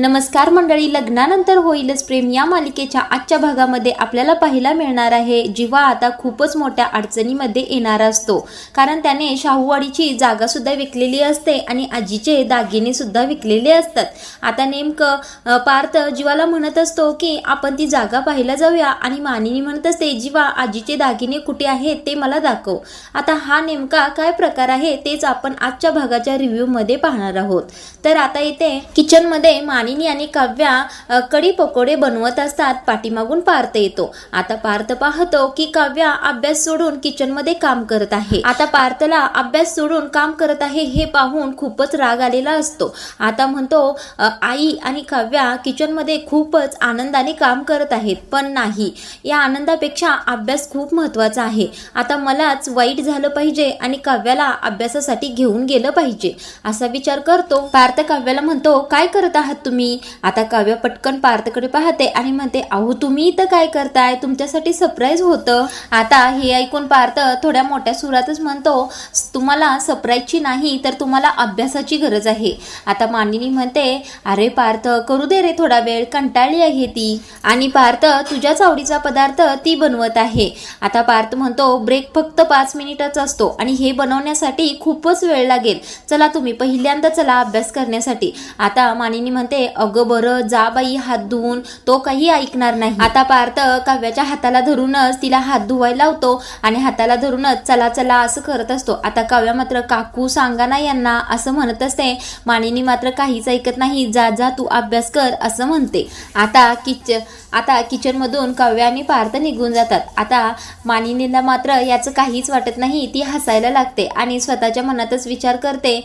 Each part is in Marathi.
नमस्कार मंडळी लग्नानंतर होईलच प्रेम. या मालिकेच्या आजच्या भागामध्ये आपल्याला पाहायला मिळणार आहे जीवा आता खूपच मोठ्या अडचणीमध्ये येणार असतो. कारण त्याने शाहूवाडीची जागा सुद्धा विकलेली असते आणि आजीचे दागिने सुद्धा विकलेले असतात. आता नेमकं पार्थ जीवाला म्हणत असतो की आपण ती जागा पाहायला जाऊया. आणि मानिनी म्हणत असते जीवा आजीचे दागिने कुठे आहेत ते मला दाखव. आता हा नेमका काय प्रकार आहे तेच आपण आजच्या भागाच्या रिव्ह्यूमध्ये पाहणार आहोत. तर आता इथे किचनमध्ये मानिनी आणि काव्या कडी कढी पकोडे बनवत असतात. पाठीमागून पार्थ येतो. आता पार्थ पाहतो की काव्या अभ्यास सोडून किचनमध्ये काम करत आहे. आता पार्थला अभ्यास सोडून काम करत आहे हे पाहून खूपच राग आलेला असतो. आता म्हणतो आई आणि काव्या किचनमध्ये खूपच आनंदाने काम करत आहेत पण नाही. या आनंदापेक्षा अभ्यास खूप महत्त्वाचा आहे. आता मलाच वाईट झालं पाहिजे आणि काव्याला अभ्यासासाठी घेऊन गेलं पाहिजे असा विचार करतो. पार्थ काव्याला म्हणतो काय करत आहात तुम्ही? मी आता काव्य पटकन पार्थकडे पाहते आणि म्हणते अहो तुम्ही इथं काय करताय? तुमच्यासाठी सरप्राईज होतं. आता हे ऐकून पार्थ थोड्या मोठ्या सुरातच म्हणतो तुम्हाला सरप्राईजची नाही तर तुम्हाला अभ्यासाची गरज आहे. आता मानिनी म्हणते अरे पार्थ करू दे रे थोडा वेळ कंटाळली आहे ती. आणि पार्थ तुझ्याच आवडीचा पदार्थ ती बनवत आहे. आता पार्थ म्हणतो ब्रेक फक्त पाच मिनिटाचा असतो आणि हे बनवण्यासाठी खूपच वेळ लागेल. चला तुम्ही पहिल्यांदा चला अभ्यास करण्यासाठी. आता मानिनी म्हणते अगं बरं जा बाई हात धुवून. तो काही ऐकणार नाही. आता पार्थ काव्याच्या हाताला धरूनच तिला हात धुवायला लावतो आणि हाताला धरूनच चला चला असं करत असतो. आता काव्या मात्र काकू सांगा ना यांना असं म्हणत असते. मानिनी मात्र काहीच ऐकत नाही. जा जा तू अभ्यास कर असं म्हणते. आता किच आता किचनमधून काव्या आणि पार्थ निघून जातात. आता मानिनीला मात्र याचं काहीच वाटत नाही. ती हसायला लागते आणि स्वतःच्या मनातच विचार करते.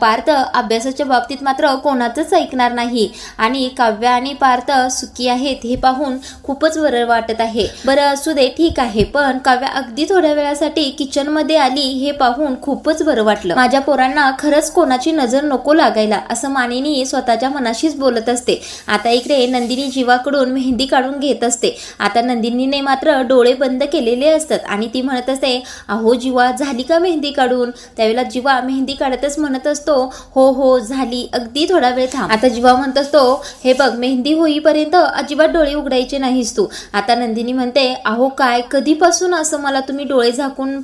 पार्थ अभ्यासाच्या बाबतीत मात्र कोणाचंच ऐकणार नाही. आणि काव्य आणि पार्थ सुखी आहेत हे पाहून खूपच बरं वाटत आहे. बरं असू दे ठीक आहे. पण काव्य अगदी थोड्या वेळासाठी किचनमध्ये आली हे पाहून खूपच बरं वाटलं. माझ्या पोरांना खरंच कोणाची नजर नको लागायला असं मानिनी स्वतःच्या मनाशीच बोलत असते. आता इकडे नंदिनी जीवाकडून मेहंदी काढून घेत असते. आता नंदिनीने मात्र डोळे बंद केलेले असतात आणि ती म्हणत असते अहो जीवा झाली का मेहंदी काढून? त्यावेळेला जीवा मेहंदी काढतच म्हणत असतो हो हो झाली. अगदी थोडा वेळ थांब. आता जीवा म्हणत असतो हे बघ मेहंदी होईपर्यंत अजिबात डोळे उघडायचे नाहीस तू. आता नंदिनी म्हणते अहो काय? कधीपासून असं मला तुम्ही डोळे झाकून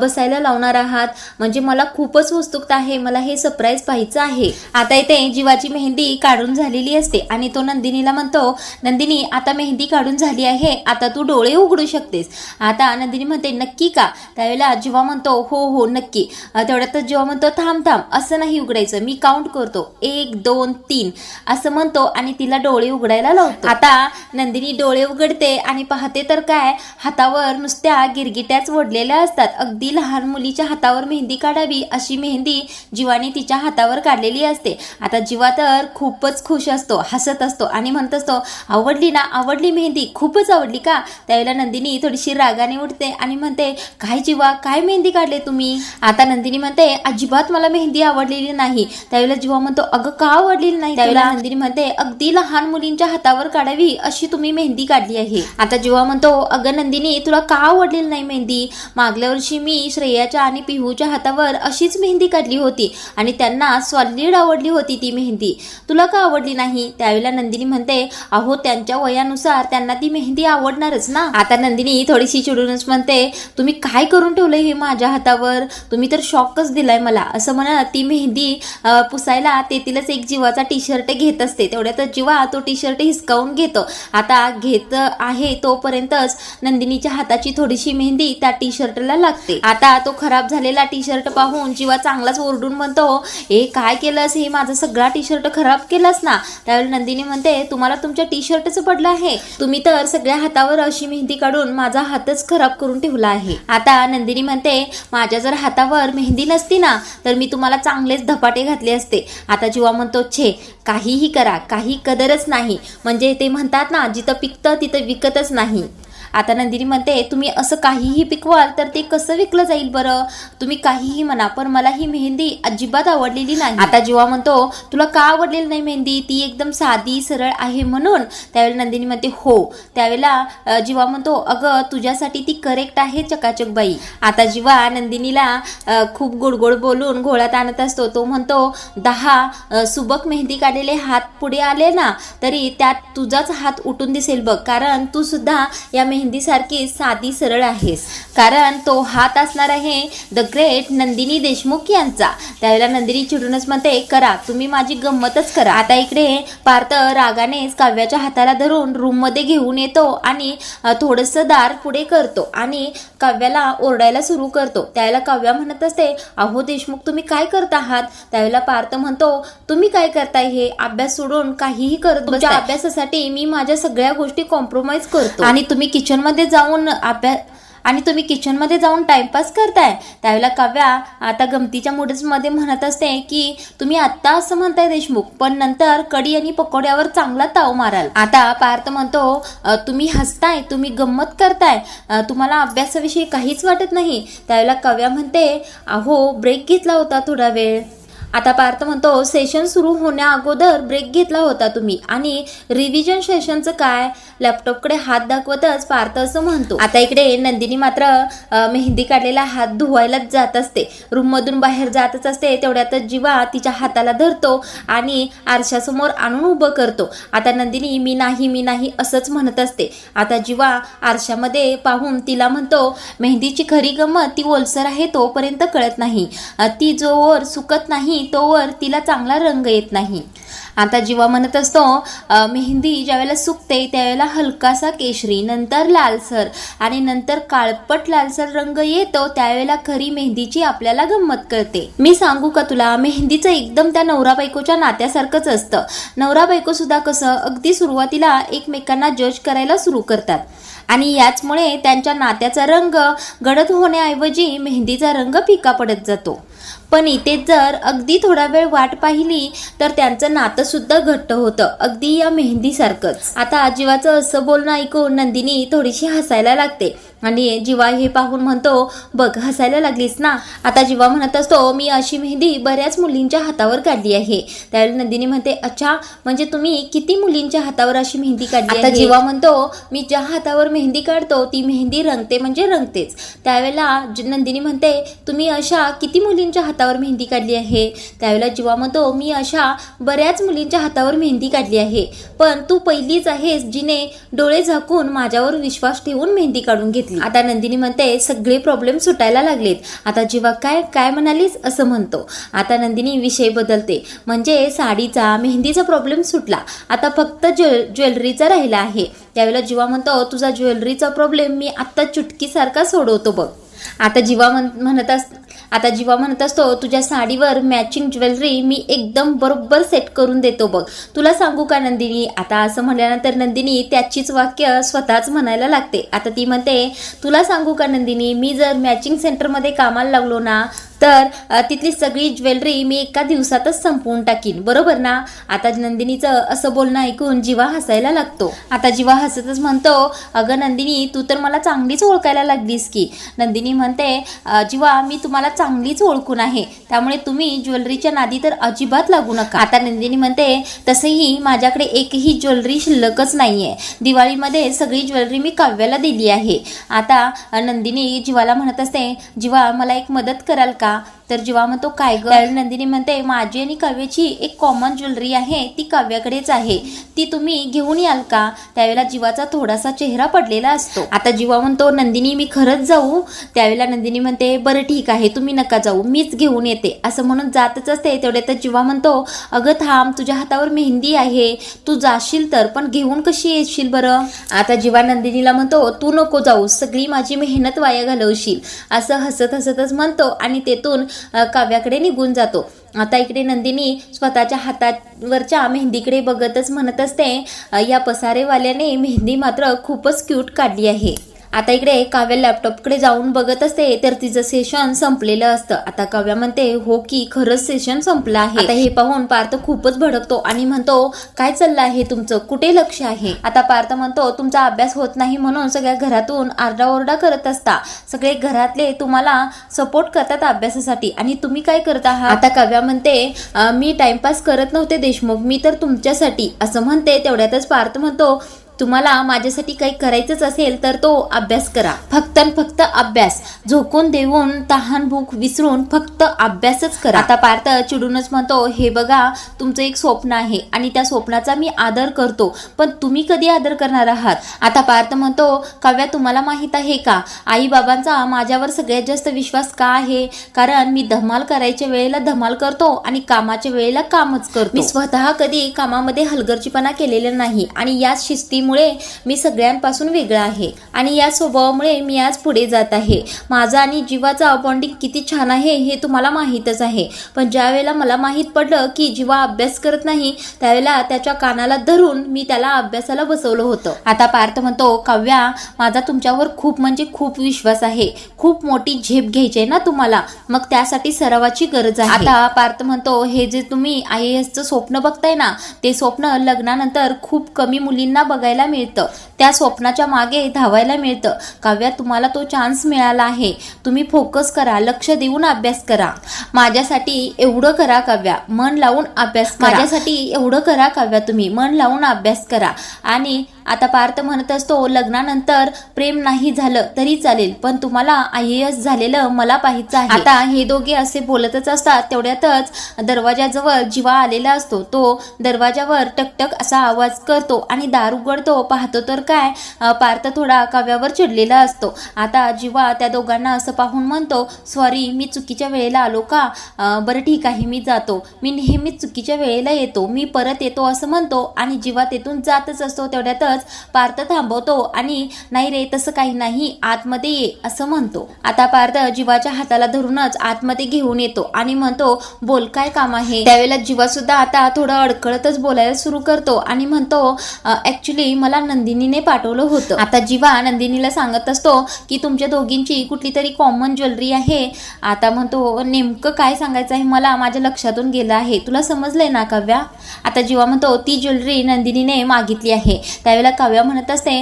बसायला लावणार आहात? म्हणजे मला खूपच उत्सुकता आहे मला हे सरप्राईज पाहायचं आहे. आता इथे जीवाची मेहंदी काढून झालेली असते आणि तो नंदिनीला म्हणतो नंदिनी आता मेहंदी काढून झाली आहे आता तू डोळे उघडू शकतेस. आता नंदिनी म्हणते नक्की का? त्यावेळेला जीवा म्हणतो हो हो नक्की. तेवढ्यातच जीवा म्हणतो थांब थांब असं नाही उघडायचं मी काउंट करतो. एक दोन तीन. असं म्हणतो आणि तिला डोळे उघडायला लावतो. आता नंदिनी डोळे उघडते आणि पाहते तर काय हातावर नुसत्या गिरगिट्याच ओढलेल्या असतात. अगदी लहान मुलीच्या हातावर मेहंदी काढावी अशी मेहंदी जीवाने तिच्या हातावर काढलेली असते. आता जीवा तर खूपच खुश असतो हसत असतो आणि म्हणत असतो आवडली ना आवडली मेहंदी खूपच आवडली का? त्यावेळेला नंदिनी थोडीशी रागाने उठते आणि म्हणते काय जीवा काय मेहंदी काढले तुम्ही? आता नंदिनी म्हणते अजिबात मला मेहंदी आवडलेली नाही. त्यावेळेला जीवा म्हणतो अगं का आवडलेली नाही त्यावेळेला नंदिनी म्हणते अगदी लहान मुलींच्या हातावर काढावी अशी तुम्ही मेहंदी काढली आहे. आता जेव्हा म्हणतो अगं नंदिनी तुला का आवडलेली नाही मेहंदी? मागल्या वर्षी मी श्रेयाच्या आणि पिहूच्या हातावर अशीच मेहंदी काढली होती आणि त्यांना सॉलिड आवडली होती ती मेहंदी. तुला का आवडली नाही? त्यावेळेला नंदिनी म्हणते अहो त्यांच्या वयानुसार त्यांना ती मेहंदी आवडणारच ना. आता नंदिनी थोडीशी चिडूनच म्हणते तुम्ही काय करून ठेवलं हे माझ्या हातावर? तुम्ही तर शॉकच दिलाय मला. असं म्हणत ती मेहंदी पुसायला तेथीलच एक जीवाचा टी शर्ट घेत असते. तेवढ्यातच जीवा तो टी शर्ट हिसकावून घेतो. आता घेत आहे तोपर्यंतच नंदिनीच्या हाताची थोडीशी मेहंदी त्या टी शर्टला लागते. आता तो खराब झालेला टी शर्ट पाहून जीवा चांगलाच ओरडून म्हणतो हे काय केलंस? हे माझा सगळा टी शर्ट खराब केलास ना? त्यावेळी नंदिनी म्हणते तुम्हाला तुमच्या टी शर्टच पडलं आहे. तुम्ही तर सगळ्या हातावर अशी मेहंदी काढून माझा हातच खराब करून ठेवला आहे. आता नंदिनी म्हणते माझ्या जर हातावर मेहंदी नसती ना तर मी तुम्हाला चांगलेच धपाटे घातले असते. आता जीवा म्हणतो छे काही काहीही करा काही कदरच नाही. म्हणजे ते म्हणतात ना जिथं पिकतं तिथं विकतच नाही. आता नंदिनी म्हणते तुम्ही असं काहीही पिकवाल तर ते कसं विकलं जाईल बरं? तुम्ही काहीही म्हणा पण मला ही मेहंदी अजिबात आवडलेली नाही. आता जेव्हा म्हणतो तुला का आवडलेली नाही मेहंदी? ती एकदम साधी सरळ आहे म्हणून. त्यावेळेला नंदिनी म्हणते हो. त्यावेळेला अ, जीवा म्हणतो अगं तुझ्यासाठी ती करेक्ट आहे चकाचक बाई आता जीवा नंदिनीला खूप गोड गोड बोलून घोळात आणत असतो. तो म्हणतो दहा सुबक मेहंदी काढलेले हात पुढे आले ना तरी त्यात तुझाच हात उठून दिसेल बघ. कारण तू सुद्धा या मेहंदी मेहंदीसारखी साधी सरळ आहेस. कारण तो हात असणार आहे द ग्रेट नंदिनी देशमुख यांचा. त्यावेळेला नंदिनी चिडूनच म्हणते करा तुम्ही माझी गंमतच करा. आता इकडे पार्थ रागानेच काव्याच्या हाताला धरून रूममध्ये घेऊन येतो आणि थोडंसं दार पुढे करतो आणि काव्याला ओरडायला सुरू करतो. त्यावेळेला काव्या म्हणत असते अहो देशमुख तुम्ही काय करत आहात? त्यावेळेला पार्थ म्हणतो तुम्ही काय करताय हे? अभ्यास सोडून काहीही करत तुमच्या अभ्यासासाठी मी माझ्या सगळ्या गोष्टी कॉम्प्रोमाइज करतो. आणि तुम्ही किचनमध्ये जाऊन अभ्यास आणि तुम्ही किचनमध्ये जाऊन टाइमपास करताय. त्यावेळेला काव्या आता गमतीच्या मूडमध्ये म्हणत असते की तुम्ही आत्ता असं म्हणताय देशमुख पण नंतर कडी आणि पकोड्यावर चांगला ताव माराल. आता पार्थ म्हणतो तुम्ही हसताय तुम्ही गंमत करताय. तुम्हाला अभ्यासाविषयी काहीच वाटत नाही. त्यावेळेला काव्या म्हणते अहो ब्रेक घेतला होता थोडा वेळ. आता पार्थ म्हणतो सेशन सुरू होण्या अगोदर ब्रेक घेतला होता तुम्ही. आणि रिव्हिजन सेशनचं काय? लॅपटॉपकडे हात दाखवतच पार्थ असं म्हणतो. आता इकडे नंदिनी मात्र मेहंदी काढलेला हात धुवायलाच जात असते. रूममधून बाहेर जातच असते तेवढ्यातच जीवा तिच्या हाताला धरतो आणि आरशासमोर आणून उभं करतो. आता नंदिनी मी नाही मी नाही असंच म्हणत असते. आता जीवा आरशामध्ये पाहून तिला म्हणतो मेहंदीची खरी गंमत ती ओलसर आहे तोपर्यंत कळत नाही. ती जोवर सुकत नाही तोवर तिला चांगला रंग येत नाही. आता जीवा म्हणत असतो मेहंदी ज्यावेळेला सुकते त्यावेळेला हलकासा केशरी नंतर लालसर आणि नंतर काळपट लालसर रंग येतो त्यावेळेला खरी मेहंदीची आपल्याला गंमत कळते. मी सांगू का तुला मेहंदीचं एकदम त्या नवरा बायकोच्या नात्यासारखंच असतं. नवरा बायको सुद्धा कसं अगदी सुरुवातीला एकमेकांना जज करायला सुरू करतात. आणि याचमुळे त्यांच्या नात्याचा रंग गडद होण्याऐवजी मेहंदीचा रंग फिका पडत जातो. पण इथे जर अगदी थोडा वेळ वाट पाहिली तर त्यांचं नातंसुद्धा घट्ट होतं अगदी या मेहंदीसारखंच. आता जीवाचं असं बोलणं ऐकून नंदिनी थोडीशी हसायला लागते. आणि जीवा हे पाहून म्हणतो बघ हसायला लागलीस ना? आता जीवा म्हणत असतो मी अशी मेहंदी बऱ्याच मुलींच्या हातावर काढली आहे. त्यावेळी नंदिनी म्हणते अच्छा म्हणजे तुम्ही किती मुलींच्या हातावर अशी मेहंदी काढली आता जीवा म्हणतो मी ज्या हातावर मेहंदी काढतो ती मेहंदी रंगते म्हणजे रंगतेच. त्यावेळेला नंदिनी म्हणते तुम्ही अशा किती मुलींच्या हातावर मेहंदी काढली आहे? त्यावेळेला जीवा म्हणतो मी अशा बऱ्याच मुलींच्या हातावर मेहंदी काढली आहे पण तू पहिलीच आहेस जिने डोळे झाकून माझ्यावर विश्वास ठेवून मेहंदी काढून घेतली आता नंदिनी म्हणते सगळे प्रॉब्लेम सुटायला लागलेत. आता जीवा काय काय म्हणालीस असं म्हणतो. आता नंदिनी विषय बदलते. म्हणजे साडीचा मेहंदीचा प्रॉब्लेम सुटला. आता फक्त ज्वेल ज्वेलरीचा राहिला आहे. त्यावेळेला जीवा म्हणतो तुझा ज्वेलरीचा प्रॉब्लेम मी आत्ता चुटकीसारखा सोडवतो बघ. आता जीवा म्हण म्हणत अस आता जीवा म्हणत असतो तुझ्या साडीवर मॅचिंग ज्वेलरी मी एकदम बरोबर सेट करून देतो बघ. तुला सांगू का नंदिनी? आता असं म्हणल्यानंतर नंदिनी त्याचीच वाक्य स्वतःच म्हणायला लागते. आता ती म्हणते तुला सांगू का नंदिनी? मी जर मॅचिंग सेंटरमध्ये कामाला लागलो ना तर तिथली सगळी ज्वेलरी मी एका दिवसातच संपवून टाकीन. बरोबर ना? आता नंदिनीचं असं बोलणं ऐकून जीवा हसायला लागतो. आता जीवा हसतच म्हणतो अगं नंदिनी तू तर मला चांगलीच ओळखायला लागलीस की. नंदिनी म्हणते जिवा जीवा मी तुम्हाला चांगलीच ओळखून आहे. त्यामुळे तुम्ही ज्वेलरीच्या नादी तर अजिबात लागू नका. आता नंदिनी म्हणते तसंही माझ्याकडे एकही ज्वेलरी शिल्लकच नाही आहे दिवाळीमध्ये सगळी ज्वेलरी मी काव्याला दिली आहे. आता नंदिनी जीवाला म्हणत असते जीवा मला एक मदत कराल का? 감사합니다. तर जीवा म्हणतो काय ग त्यावेळी नंदिनी म्हणते माझी आणि काव्याची एक कॉमन ज्वेलरी आहे ती काव्याकडेच आहे. ती तुम्ही घेऊन याल का? त्यावेळेला जीवाचा थोडासा चेहरा पडलेला असतो. आता जीवा म्हणतो नंदिनी मी खरंच जाऊ. त्यावेळेला नंदिनी म्हणते बरं ठीक आहे तुम्ही नका जाऊ मीच घेऊन येते. असं म्हणून जातच असते. तेवढे तर जीवा म्हणतो अगं थांब तुझ्या हातावर मेहंदी आहे तू जाशील तर पण घेऊन कशी येशील बरं? आता जीवा नंदिनीला म्हणतो तू नको जाऊ सगळी माझी मेहनत वाया घालवशील. असं हसत हसतच म्हणतो आणि तेथून काव्याकडे निघून जातो. आता इकडे नंदिनी स्वतःच्या हातावरच्या मेहंदीकडे बघतच म्हणत असते या पसारेवाल्याने मेहंदी मात्र खूपच क्यूट काढली आहे. आता इकडे काव्या लॅपटॉपकडे जाऊन बघत असते तर तिचं सेशन संपलेलं असतं. आता काव्या म्हणते हो की खरंच सेशन संपलं आहे. आता हे पाहून पार्थ खूपच भडकतो आणि म्हणतो काय चाललं आहे तुमचं? कुठे लक्ष आहे? आता पार्थ म्हणतो तुमचा अभ्यास होत नाही म्हणून सगळ्या घरातून आरडाओरडा करत असता. सगळे घरातले तुम्हाला सपोर्ट करतात अभ्यासासाठी. आणि तुम्ही काय करत आहात? आता काव्या म्हणते मी टाइमपास करत नव्हते देशमुख. मी तर तुमच्यासाठी. असं म्हणते तेवढ्यातच पार्थ म्हणतो तुम्हाला माझ्यासाठी काही करायचंच असेल तर तो अभ्यास करा. फक्त आणि फक्त अभ्यास. झोकून देऊन तहान भूक विसरून फक्त अभ्यासच करा. आता पार्थ चिडूनच म्हणतो हे बघा तुमचं एक स्वप्न आहे आणि त्या स्वप्नाचा मी आदर करतो पण तुम्ही कधी आदर करणार आहात? आता पार्थ म्हणतो काव्या तुम्हाला माहीत आहे का? आई बाबांचा माझ्यावर सगळ्यात जास्त विश्वास का आहे? कारण मी धमाल करायच्या वेळेला धमाल करतो आणि कामाच्या वेळेला कामच करतो. मी स्वतः कधी कामामध्ये हलगर्जीपणा केलेला नाही आणि याच मुळे मी सगळ्यांपासून वेगळा आहे. आणि या स्वभावामुळे मी आज पुढे जात आहे. माझा आणि जीवाचा बॉन्डिंग किती छान आहे हे तुम्हाला माहीतच आहे. पण ज्यावेळेला मला माहीत पडलं की जीवा अभ्यास करत नाही त्यावेळेला त्याच्या कानाला धरून मी त्याला अभ्यासाला बसवलं होतं. आता पार्थ म्हणतो काव्या माझा तुमच्यावर खूप म्हणजे खूप विश्वास आहे. खूप मोठी झेप घ्यायची आहे ना तुम्हाला. मग त्यासाठी सरावाची गरज आहे. आता पार्थ म्हणतो हे जे तुम्ही आय एसचं स्वप्न बघताय ना ते स्वप्न लग्नानंतर खूप कमी मुलींना बघायला मिळतं. त्या स्वप्नाच्या मागे धावायला मिळतं. काव्या तुम्हाला तो चान्स मिळाला आहे. तुम्ही फोकस करा लक्ष देऊन अभ्यास करा. माझ्यासाठी एवढं करा काव्या मन लावून अभ्यास माझ्यासाठी एवढं करा काव्या तुम्ही मन लावून अभ्यास करा. आणि आता पार्थ म्हणत असतो लग्नानंतर प्रेम नाही झालं तरी चालेल पण तुम्हाला आय एस झालेलं मला पाहायचं आहे. आता हे दोघे असे बोलतच असतात तेवढ्यातच दरवाजाजवळ जीवा आलेला असतो. तो दरवाजावर टकटक असा आवाज करतो आणि दार उघडतो. पाहतो तर काय पार्थ थोडा काव्यावर चिडलेला असतो. आता जीवा त्या दोघांना असं पाहून म्हणतो सॉरी मी चुकीच्या वेळेला आलो का? बरं ठीक आहे मी जातो. मी नेहमीच चुकीच्या वेळेला येतो. मी परत येतो असं म्हणतो आणि जीवा तेथून जातच असतो. तेवढ्यातच पार्थ थांबवतो आणि नाही रे तसं काही नाही आतमध्ये ये असं म्हणतो. आता पार्थ जीवाच्या हाताला धरूनच आतमध्ये घेऊन येतो आणि म्हणतो बोल काय काम आहे? त्यावेळेला जीवा सुद्धा आता थोडं अडकळतच बोलायला सुरू करतो आणि म्हणतो ऍक्च्युली मला नंदिनीने पाठवलं होतं. आता जीवा नंदिनीला सांगत असतो की तुमच्या दोघींची कुठली तरी कॉमन ज्वेलरी आहे. आता म्हणतो नेमकं काय सांगायचं आहे मला? माझ्या लक्षातून गेलं आहे. तुला समजलंय ना काव्या? आता जीवा म्हणतो ती ज्वेलरी नंदिनीने मागितली आहे. त्यावेळेला काव्या म्हणत असते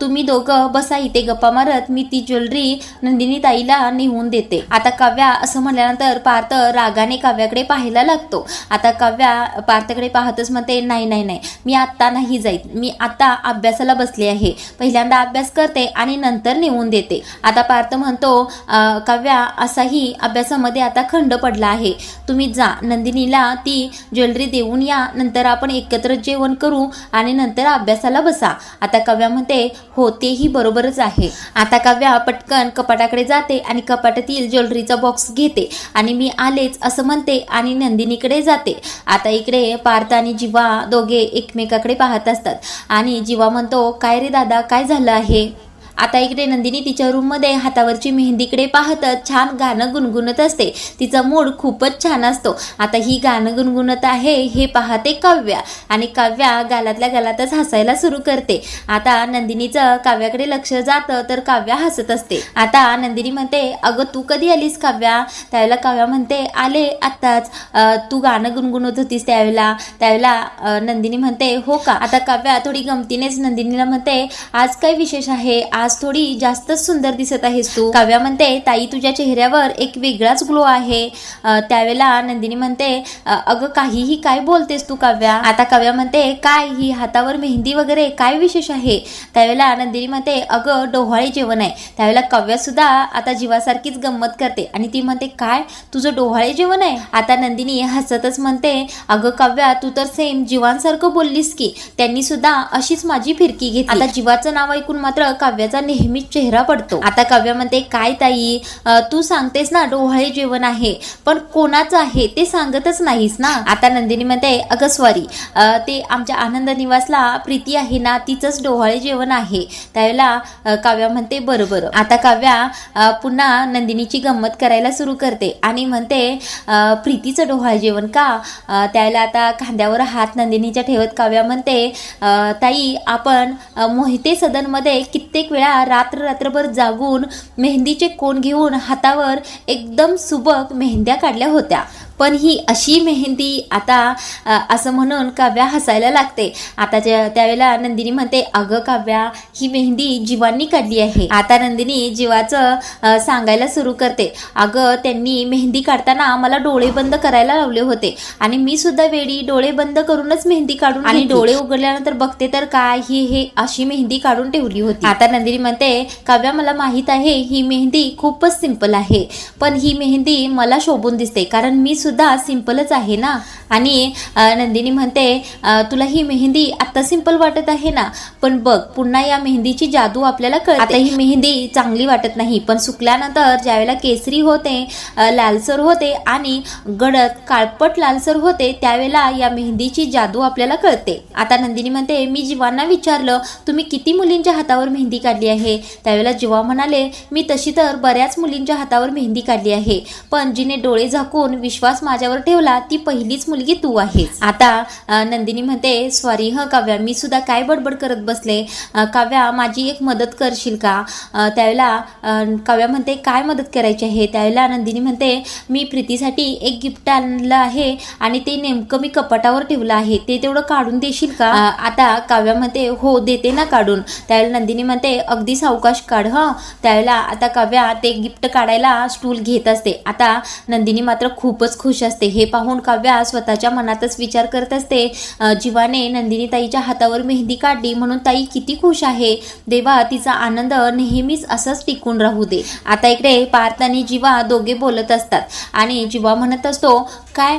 तुम्ही दोघं बसा इथे गप्पा मारत मी ती ज्वेलरी नंदिनी ताईला नेऊन देते. आता काव्या असं म्हणल्यानंतर पार्थ रागाने काव्याकडे पाहायला लागतो. आता काव्या पार्थकडे पाहतच म्हणते नाही नाही नाही मी आत्ता नाही जाईत. मी आता अभ्यासाला बसले आहे. पहिल्यांदा अभ्यास करते आणि नंतर नेऊन देते. आता पार्थ म्हणतो काव्या असाही अभ्यासामध्ये आता खंड पडला आहे. तुम्ही जा नंदिनीला ती ज्वेलरी देऊन या. नंतर आपण एकत्र जेवण करू आणि नंतर अभ्यासाला बसा. आता काव्यामध्ये होतेही हो तेही बरोबरच आहे. आता काव्या पटकन कपाटाकडे जाते आणि कपाटातील ज्वेलरीचा बॉक्स घेते आणि मी आलेच असं म्हणते आणि नंदिनीकडे जाते. आता इकडे पार्थ आणि जिवा दोघे एकमेकाकडे पाहत असतात. आणि जिवा म्हणतो काय रे दादा काय झालं आहे? आता इकडे नंदिनी तिच्या रूममध्ये हातावरची मेहंदीकडे पाहतच छान गाणं गुणगुणत असते. तिचा मूड खूपच छान असतो. आता ही गाणं गुणगुणत आहे हे पाहते काव्या. आणि काव्या गालातल्या गालातच हसायला सुरू करते. आता नंदिनीचं काव्याकडे लक्ष जातं तर काव्या हसत असते. आता नंदिनी म्हणते अगं तू कधी आलीस काव्या? त्यावेळेला काव्या म्हणते आले आत्ताच. तू गाणं गुणगुणत होतीस त्यावेळेला. त्यावेळेला नंदिनी म्हणते हो का? आता काव्या थोडी गमतीनेच नंदिनीला म्हणते आज काय विशेष आहे? आज थोडी जास्तच सुंदर दिसत आहेस तू. काव्या म्हणते ताई तुझ्या चेहऱ्यावर एक वेगळाच ग्लो आहे. त्यावेळेला नंदिनी म्हणते अगं काहीही काय बोलतेस तू काव्या? आता काव्या म्हणते काय? ही हातावर मेहंदी वगैरे काय विशेष आहे? त्यावेळेला नंदिनी म्हणते अगं डोहाळे जेवण आहे. त्यावेळेला काव्या सुद्धा आता जीवासारखीच गंमत करते आणि ती म्हणते काय? तुझं डोहाळे जेवण आहे? आता नंदिनी हसतच म्हणते अगं काव्या तू तर सेम जीवांसारखं बोललीस की. त्यांनी सुद्धा अशीच माझी फिरकी घेतली. आता जीवाचं नाव ऐकून मात्र काव्याचा नेहमीच चेहरा पडतो. आता काव्या म्हणते काय ताई? तू सांगतेस ना डोहाळे जेवण आहे. पण कोणाचं आहे ते सांगतच नाहीस ना? आता नंदिनी म्हणते अगं सॉरी ते आमच्या आनंद निवासला प्रीती आहे ना तिचंच डोहाळे जेवण आहे. त्यावेळेला काव्या म्हणते बरं बरं आता काव्या पुन्हा नंदिनीची गंमत करायला सुरू करते आणि म्हणते प्रीतीचं डोहाळे जेवण का? त्यावेळेला आता खांद्यावर हात नंदिनीच्या ठेवत काव्या म्हणते ताई आपण मोहिते सदनमध्ये कित्येक वेळ वेळा रात्र रात्रभर जागून मेहंदीचे कोण घेऊन हातावर एकदम सुबक मेहंद्या काढल्या होत्या. पण ही अशी मेहंदी आता असं म्हणून काव्या हसायला लागते. आता त्या त्यावेळेला नंदिनी म्हणते अगं काव्या ही मेहंदी जीवांनी काढली आहे. आता नंदिनी जीवाचं सांगायला सुरू करते. अगं त्यांनी मेहंदी काढताना मला डोळे बंद करायला लावले होते आणि मी सुद्धा वेळी डोळे बंद करूनच मेहंदी काढून आणि डोळे उघडल्यानंतर बघते तर काय ही हे अशी मेहंदी काढून ठेवली होती. आता नंदिनी म्हणते काव्या मला माहीत आहे ही मेहंदी खूपच सिंपल आहे. पण ही मेहंदी मला शोभून दिसते कारण मी सुद्धा सिंपलच आहे ना? आणि नंदिनी म्हणते तुला ही मेहंदी आता सिंपल वाटत आहे ना? पण बघ पुन्हा या मेहंदीची जादू आपल्याला कळते. आता ही मेहंदी चांगली वाटत नाही पण सुकल्यानंतर ज्यावेळेला केसरी होते लालसर होते आणि गडद काळपट लालसर होते त्यावेळेला या मेहंदीची जादू आपल्याला कळते. आता नंदिनी म्हणते मी जीवांना विचारलं तुम्ही किती मुलींच्या हातावर मेहंदी काढली आहे? त्यावेळेला जीवा म्हणाले मी तशी तर बऱ्याच मुलींच्या हातावर मेहंदी काढली आहे पण जिने डोळे झाकून विश्वास माझ्यावर ठेवला ती पहिलीच मुलगी तू आहेस. आता नंदिनी म्हणते सॉरी ह काव्या मी सुद्धा काय बडबड करत बसले? काव्या माझी एक मदत करशील का? त्यावेळेला काव्या म्हणते काय मदत करायची आहे? त्यावेळेला नंदिनी म्हणते मी प्रीतीसाठी एक गिफ्ट आणलं आहे आणि ते नेमकं मी कपाटावर ठेवलं आहे. ते तेवढं काढून देशील का? आता काव्या म्हणते हो देते ना काढून. त्यावेळेला नंदिनी म्हणते अगदी सावकाश काढ ह. त्यावेळेला आता काव्या ते गिफ्ट काढायला स्टूल घेत असते. आता नंदिनी मात्र खूपच खुश असते. हे पाहून काव्या स्वतःच्या मनातच विचार करत असते. जीवाने नंदिनी ताईच्या हातावर मेहंदी काढली. म्हणून ताई किती खुश आहे. देवा तिचा आनंद नेहमीच असंच टिकून राहू दे. आता इकडे पार्थ आणि जीवा दोघे बोलत असतात. आणि जीवा म्हणत असतो काय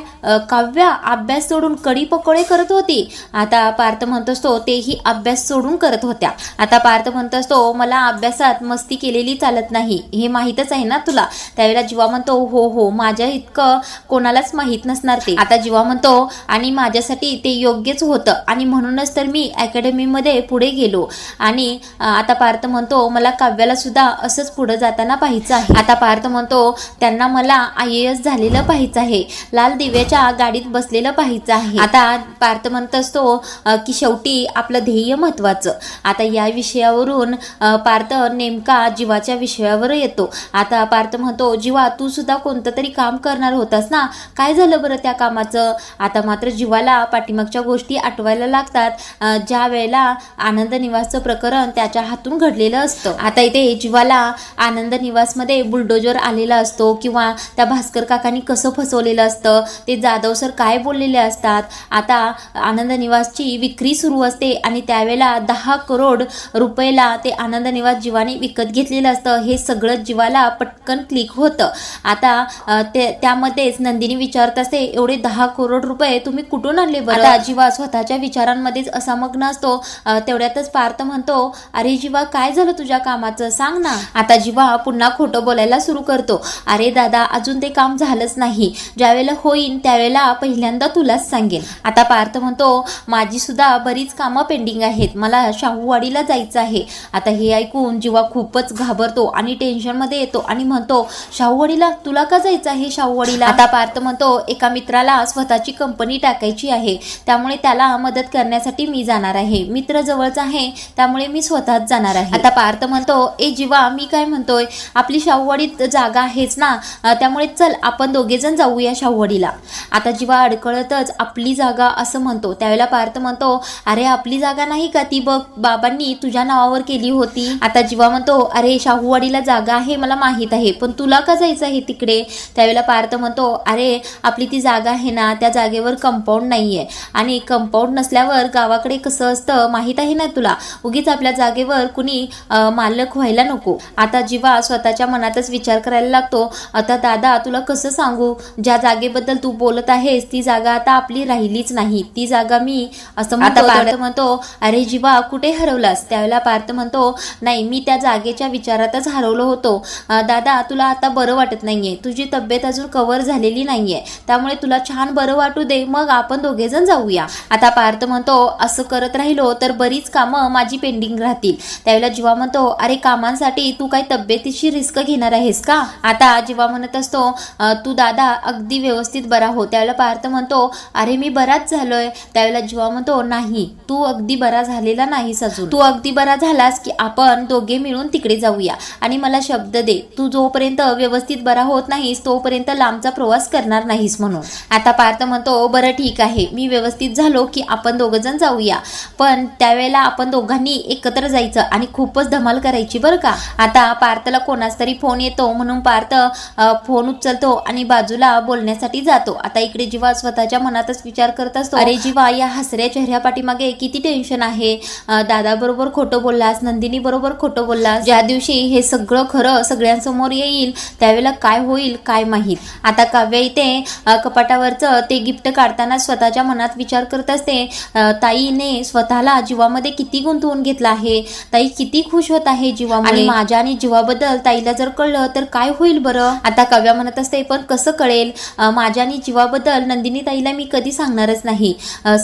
काव्या अभ्यास सोडून कडी पकोडे करत होती? आता पार्थ म्हणत असतो तेही अभ्यास सोडून करत होत्या. आता पार्थ म्हणत असतो मला अभ्यासात मस्ती केलेली चालत नाही. हे माहीतच आहे ना तुला? त्यावेळेला जीवा म्हणतो हो हो. माझ्या इतकं कोणालाच माहीत नसणार ते. आता जीवा म्हणतो आणि माझ्यासाठी ते योग्यच होतं. आणि म्हणूनच तर मी अकॅडमीमध्ये पुढे गेलो. आणि आता पार्थ म्हणतो मला काव्याला सुद्धा असंच पुढे जाताना पाहायचं आहे. आता पार्थ म्हणतो त्यांना मला आय एस झालेलं पाहायचं आहे. लाल दिव्याच्या गाडीत बसलेलं पाहायचं आहे. आता पार्थ म्हणत असतो की शेवटी आपलं ध्येय महत्वाचं आता या विषयावरून पार्थ नेमका जीवाच्या विषयावर येतो. आता पार्थ म्हणतो जीवा तू सुद्धा कोणतं तरी काम करणार होतास ना? काय झालं बरं त्या कामाचं? आता मात्र जीवाला पाठीमागच्या गोष्टी आठवायला लागतात. ज्या वेळेला आनंद निवासचं प्रकरण त्याच्या हातून घडलेलं असतं. आता इथे जीवाला आनंद निवासमध्ये बुलडोजर आलेला असतो किंवा त्या भास्कर काकांनी कसं फसवलेलं असतं? ते जाधव सर काय बोललेले असतात? आता आनंद निवासची विक्री सुरू असते आणि त्यावेळेला दहा करोड रुपयाला ते आनंद निवास जीवाने विकत घेतलेलं असतं. हे सगळं जीवाला पटकन क्लिक होतं. आता ते त्यामध्येच नंदिनी विचारत असते एवढे दहा करोड रुपये तुम्ही कुठून आणले बरं? आता जीवा स्वतःच्या विचारांमध्येच असा मग्न असतो तेवढ्यातच पार्थ म्हणतो अरे जीवा काय झालं तुझ्या कामाचं? सांग ना. आता जीवा पुन्हा खोटं बोलायला सुरू करतो. अरे दादा अजून ते काम झालंच नाही. ज्यावेळेला होईन त्यावेळेला पहिल्यांदा तुलाच सांगेन. आता पार्थ म्हणतो माझी सुद्धा बरीच कामं पेंडिंग आहेत. मला शाहूवाडीला जायचं आहे. आता हे ऐकून जीवा खूपच घाबरतो आणि टेन्शनमध्ये येतो आणि म्हणतो शाहूवाडीला तुला का जायचं आहे? शाहूवाडीला? आता पार्थ म्हणतो एका मित्राला स्वतःची कंपनी टाकायची आहे. त्यामुळे त्याला मदत करण्यासाठी मी जाणार आहे. मित्र जवळचा आहे त्यामुळे मी स्वतःच जाणार आहे. आता पार्थ म्हणतो ए जीवा मी काय म्हणतोय? आपली शाहूवाडीत जागा आहेच ना? त्यामुळे चल आपण दोघे जण जाऊया शाहूवाडीला. आता जीवा अडकळतच आपली जागा असं म्हणतो. त्यावेळेला पार्थ म्हणतो अरे आपली जागा नाही का ती बघ? बाबांनी तुझ्या नावावर केली होती. आता जीवा म्हणतो अरे शाहूवाडीला जागा आहे मला माहीत आहे पण तुला का जायचं आहे तिकडे? त्यावेळेला पार्थ म्हणतो अरे आपली ती जागा आहे ना त्या जागेवर कंपाऊंड नाहीये. आणि कंपाऊंड नसल्यावर गावाकडे कसं असतं माहीत आहे ना तुला? उगीच आपल्या जागेवर कुणी मालक व्हायला नको. आता जीवा स्वतःच्या मनातच विचार करायला लागतो. आता दादा तुला कसं सांगू? ज्या जागेबद्दल तू बोलत आहेस ती जागा आता आपली राहिलीच नाही. ती जागा मी असं म्हणतो म्हणतो अरे जीवा कुठे हरवलास? त्यावेळेला पार्थ म्हणतो नाही मी त्या जागेच्या विचारातच हरवलो होतो. दादा तुला आता बरं वाटत नाहीये. तुझी तब्येत अजून कव्हर झालेली घरी नाहीये. त्यामुळे तुला छान बरं वाटू दे मग आपण दोघेजण जाऊया. आता पार्थ म्हणतो असं करत राहिलो तर बरीच कामं माझी पेंडिंग राहतील. त्यावेळेला जीवा म्हणतो अरे कामांसाठी तू काही तब्येतीची रिस्क घेणार आहेस का? आता जीवा म्हणत असतो तू दादा अगदी व्यवस्थित बरा हो. त्यावेळेला पार्थ म्हणतो अरे मी बराच झालोय. त्यावेळेला जीवा म्हणतो नाही तू अगदी बरा झालेला नाहीस अजून. तू अगदी बरा झालास की आपण दोघे मिळून तिकडे जाऊया. आणि मला शब्द दे. तू जोपर्यंत व्यवस्थित बरा होत नाहीस तोपर्यंत लांबचा प्रवास करणार नाहीस म्हणून. आता पार्थ म्हणतो बरं ठीक आहे. मी व्यवस्थित झालो की आपण दोघं जण जाऊया. पण त्यावेळेला आपण दोघांनी एकत्र जायचं आणि खूपच धमाल करायची बरं का. आता पार्थला कोणाच तरी फोन येतो म्हणून पार्थ फोन उचलतो आणि बाजूला बोलण्यासाठी जातो. आता इकडे जीवा स्वतःच्या मनातच विचार करत असतो अरे जीवा या हसऱ्या चेहऱ्या पाठीमागे किती टेन्शन आहे. दादा बरोबर खोटं बोललास नंदिनी बरोबर खोटं बोललास. ज्या दिवशी हे सगळं खरं सगळ्यांसमोर येईल त्यावेळेला काय होईल काय माहीत. आता काव्य इथे. अ, कपाटावरचं ते गिफ्ट काढताना स्वतःच्या मनात विचार करत असते. ताईने स्वतःला जीवामध्ये किती गुंतवून घेतला आहे? ताई किती खुश होत आहे जीवामुळे? आणि माझ्या आणि जीवाबद्दल ताईला जर कळलं तर काय होईल बरं? आता काव्या म्हणत असते पण कसं कळेल? माझ्या आणि जीवाबद्दल नंदिनी ताईला मी कधी सांगणारच नाही.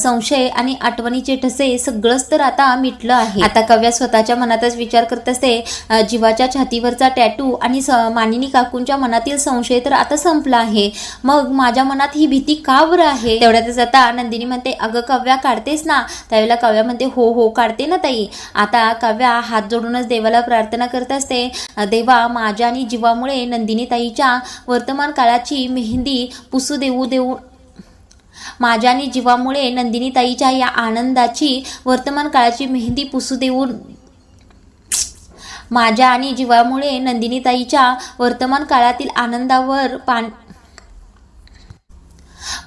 संशय आणि आठवणीचे ठसे सगळंच तर आता मिटलं आहे. आता कव्या स्वतःच्या मनातच विचार करत असते जीवाच्या छातीवरचा टॅटू आणि मानिनी काकूंच्या मनातील संशय तर आता संपला आहे. मग माझ्या मनात ही भीती का बरं आहे? तेवढ्यातच आता नंदिनी म्हणते अगं काव्या काढतेस ना? त्यावेळेला काव्या म्हणते हो हो काढते ना ताई. आता काव्या हात जोडूनच देवाला प्रार्थना करत असते. देवा माझ्या आणि जीवामुळे नंदिनी ताईच्या वर्तमान काळाची मेहंदी पुसू देऊ देऊ. माझ्या आणि जीवामुळे नंदिनी ताईच्या या आनंदाची वर्तमान काळाची मेहंदी पुसू देऊन माझ्या आणि जीवामुळे नंदिनी ताईच्या वर्तमान काळातील आनंदावर पान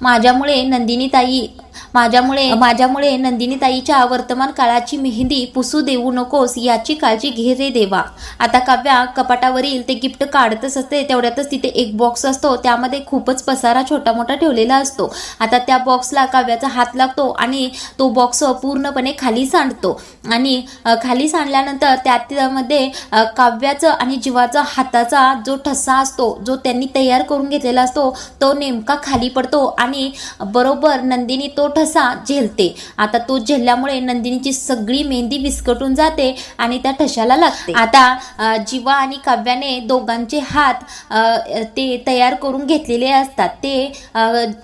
माझ्यामुळे नंदिनीताई माझ्यामुळे माझ्यामुळे नंदिनीताईच्या वर्तमान काळाची मेहंदी पुसू देऊ नकोस याची काळजी घे रे देवा. आता काव्या कपाटावरील ते गिफ्ट काढतच असते तेवढ्यातच तिथे एक बॉक्स असतो त्यामध्ये खूपच पसारा छोटा मोठा ठेवलेला असतो. आता त्या बॉक्सला काव्याचा हात लागतो आणि तो बॉक्स पूर्णपणे खाली सांडतो. आणि खाली सांडल्यानंतर त्यामध्ये काव्याचं आणि जीवाचा हाताचा जो ठसा असतो जो त्यांनी तयार करून घेतलेला असतो तो नेमका खाली पडतो आणि बरोबर नंदिनी तो ठसा झेलते. आता तो झेलल्यामुळे नंदिनीची सगळी मेहंदी विस्कटून जाते आणि त्या ठशाला लागते. आता जीवा आणि काव्याने दोघांचे हात ते तयार करून घेतलेले असतात. ते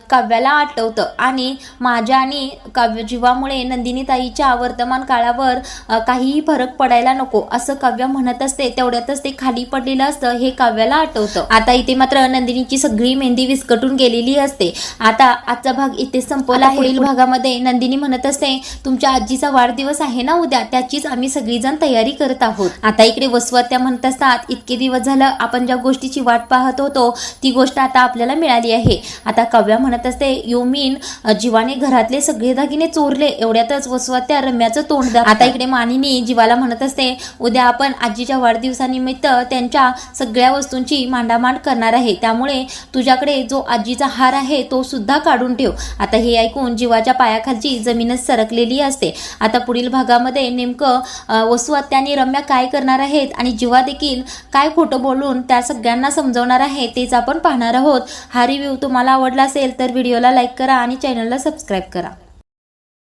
काव्याला आठवतं आणि माझ्या आणि काव्य जीवामुळे नंदिनी ताईच्या वर्तमान काळावर काहीही फरक पडायला नको. असं काव्य म्हणत असते तेवढ्यातच ते खाली पडलेलं असतं हे काव्याला आठवतं. आता इथे मात्र नंदिनीची सगळी मेहंदी विस्कटून गेलेली असते. आता आजचा भाग इथे संपवला. आहे पुढील भागामध्ये नंदिनी म्हणत असते तुमच्या आजीचा वाढदिवस आहे ना उद्या त्याचीच आम्ही सगळीजण तयारी करत आहोत. आता इकडे वसवत्या म्हणत असतात इतके दिवस झालं आपण ज्या गोष्टीची वाट पाहत होतो ती गोष्ट आता आपल्याला मिळाली आहे. आता कव्या म्हणत असते यू मीन जीवाने घरातले सगळे दागिने चोरले एवढ्यातच वसवत्या रम्याचं तोंड आता इकडे मानिनी जीवाला म्हणत असते उद्या आपण आजीच्या वाढदिवसानिमित्त त्यांच्या सगळ्या वस्तूंची मांडामांड करणार आहे त्यामुळे तुझ्याकडे जो आजीचा हार आहे तो सुद्धा काढून ठेव. आता हे ऐकून देवाच्या पायाखालची जमीनच सरकलेली असते. आता पुढील भागामध्ये नेमकं अ, वसु आणि रम्या काय करणार आहेत आणि जीवा देखील काय खोटं बोलून त्या सगळ्यांना समजवणार आहे तेच आपण पाहणार आहोत. हा रिव्ह्यू तुम्हाला आवडला असेल तर व्हिडिओला लाईक करा आणि चॅनलला सबस्क्राईब करा.